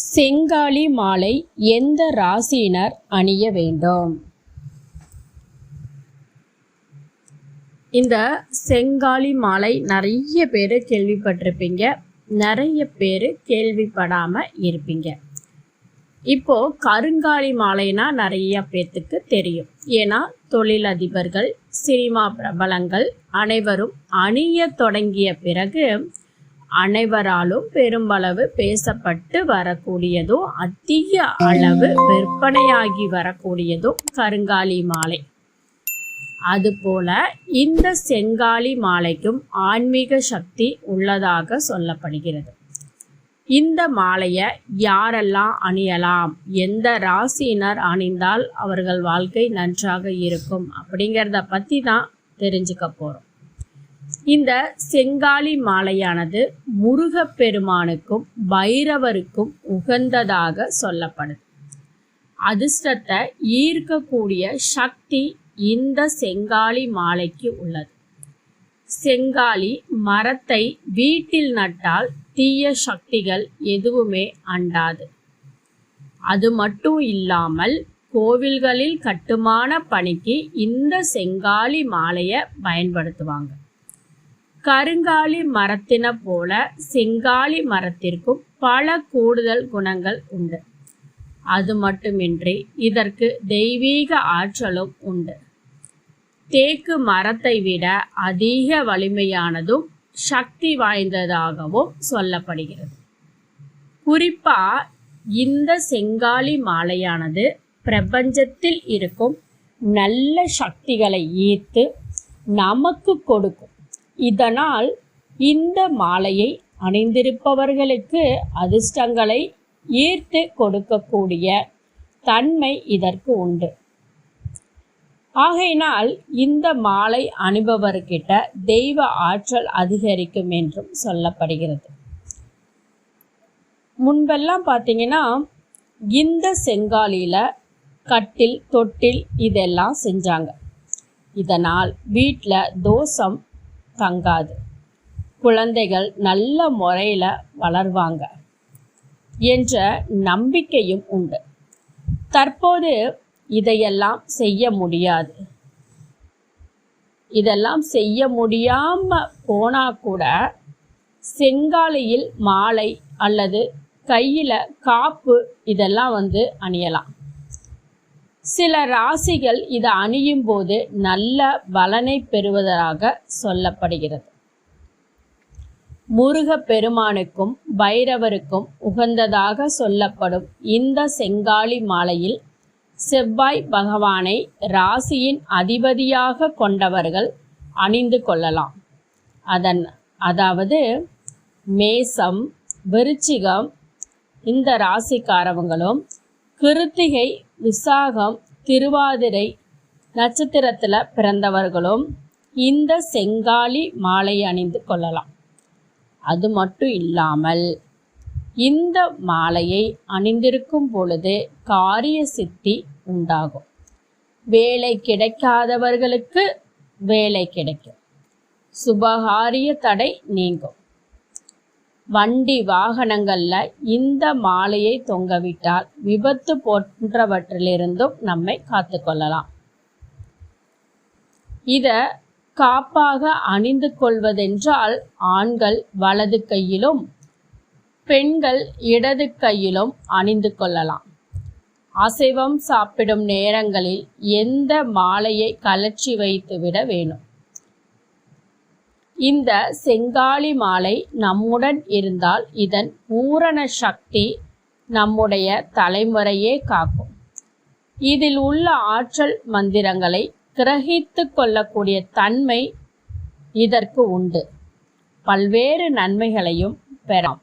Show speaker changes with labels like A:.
A: செங்காலி மாலை எந்த ராசியினர் அணிய வேண்டும்? இந்த செங்காலி மாலை நிறைய பேர் கேள்விப்பட்டிருப்பீங்க. நிறைய பேர் கேள்விப்படாமல் இருப்பீங்க. இப்போ கருங்காலி மாலைனா நிறைய பேர்த்துக்கு தெரியும். ஏன்னா தொழிலதிபர்கள் சினிமா பிரபலங்கள் அனைவரும் அணிய தொடங்கிய பிறகு அனைவராலும் பெரும்பளவு பேசப்பட்டு வரக்கூடியதும் அதிக அளவு விற்பனையாகி வரக்கூடியதும் கருங்காலி மாலை. அதுபோல இந்த செங்காலி மாலைக்கும் ஆன்மீக சக்தி உள்ளதாக சொல்லப்படுகிறது. இந்த மாலையை யாரெல்லாம் அணியலாம்? எந்த ராசியினர் அணிந்தால் அவர்கள் வாழ்க்கை நன்றாக இருக்கும் அப்படிங்கிறத பற்றி தான் தெரிஞ்சுக்க போகிறோம் இந்த செங்காலி மாலையானது முருகப்பெருமானுக்கும் பைரவருக்கும் உகந்ததாக சொல்லப்படுது. அதிர்ஷ்டத்தை ஈர்க்கக்கூடிய சக்தி இந்த செங்காலி மாலைக்கு உள்ளது. செங்காலி மரத்தை வீட்டில் நட்டால் தீய சக்திகள் எதுவுமே அண்டாது. அது மட்டும் இல்லாமல் கோவில்களில் கட்டுமான பணிக்கு இந்த செங்காலி மாலையை பயன்படுத்துவாங்க. கருங்காலி மரத்தின போல செங்காலி மரத்திற்கும் பல கூடுதல் குணங்கள் உண்டு. அது மட்டுமின்றி இதற்கு தெய்வீக ஆற்றலும் உண்டு. தேக்கு மரத்தை விட அதிக வலிமையானதும் சக்தி வாய்ந்ததாகவும் சொல்லப்படுகிறது. குறிப்பா இந்த செங்காலி மாலையானது பிரபஞ்சத்தில் இருக்கும் நல்ல சக்திகளை ஈர்த்து நமக்கு கொடுக்கும். இதனால் இந்த மாலையை அணிந்திருப்பவர்களுக்கு அதிர்ஷ்டங்களை ஈர்த்து கொடுக்கக்கூடிய தன்மை இதற்கு உண்டு. ஆகையினால் இந்த மாலை அணிபவர்கிட்ட தெய்வ ஆற்றல் அதிகரிக்கும் என்றும் சொல்லப்படுகிறது. முன்பெல்லாம் பார்த்தீங்கன்னா இந்த செங்காலியில் கட்டில் தொட்டில் இதெல்லாம் செஞ்சாங்க. இதனால் வீட்டில் தோஷம் தங்காது. குழந்தைகள் நல்ல முறையில் வளர்வாங்க என்ற நம்பிக்கையும் உண்டு. தற்போது இதையெல்லாம் செய்ய முடியாது. இதெல்லாம் செய்ய முடியாம போனா கூட செங்காலையில் மாலை அல்லது கையில காப்பு இதெல்லாம் வந்து அணியலாம். சில ராசிகள் இதை அணியும் போது நல்ல பலனை பெறுவதாக சொல்லப்படுகிறது. முருக பெருமானுக்கும் பைரவருக்கும் உகந்ததாக சொல்லப்படும் இந்த செங்காலி மாலையில் செவ்வாய் பகவானை ராசியின் அதிபதியாக கொண்டவர்கள் அணிந்து கொள்ளலாம். அதன் அதாவது மேசம் விருச்சிகம் இந்த ராசிக்காரவங்களும் கிருத்திகை விசாகம் திருவாதிரை நட்சத்திரத்தில் பிறந்தவர்களும் இந்த செங்காலி மாலை அணிந்து கொள்ளலாம். அது மட்டும் இல்லாமல் இந்த மாலையை அணிந்திருக்கும் பொழுது காரிய சித்தி உண்டாகும். வேலை கிடைக்காதவர்களுக்கு வேலை கிடைக்கும். சுபகாரிய தடை நீங்கும். வண்டி வாகனங்களில் இந்த மாலையை தொங்கவிட்டால் விபத்து போன்றவற்றிலிருந்தும் நம்மை காத்துக்கொள்ளலாம் இதை காப்பாக அணிந்து கொள்வதென்றால் ஆண்கள் வலது கையிலும் பெண்கள் இடது கையிலும் அணிந்து கொள்ளலாம். அசைவம் சாப்பிடும் நேரங்களில் எந்த மாலையை கலற்றி வைத்துவிட வேணும் இந்த செங்காலி மாலை நம்முடன் இருந்தால் இதன் பூரண சக்தி நம்முடைய தலைமுறையே காக்கும். இதில் உள்ள ஆற்றல் மந்திரங்களை கிரகித்து கொள்ளக்கூடிய தன்மை இதற்கு உண்டு. பல்வேறு நன்மைகளையும் பெறாம்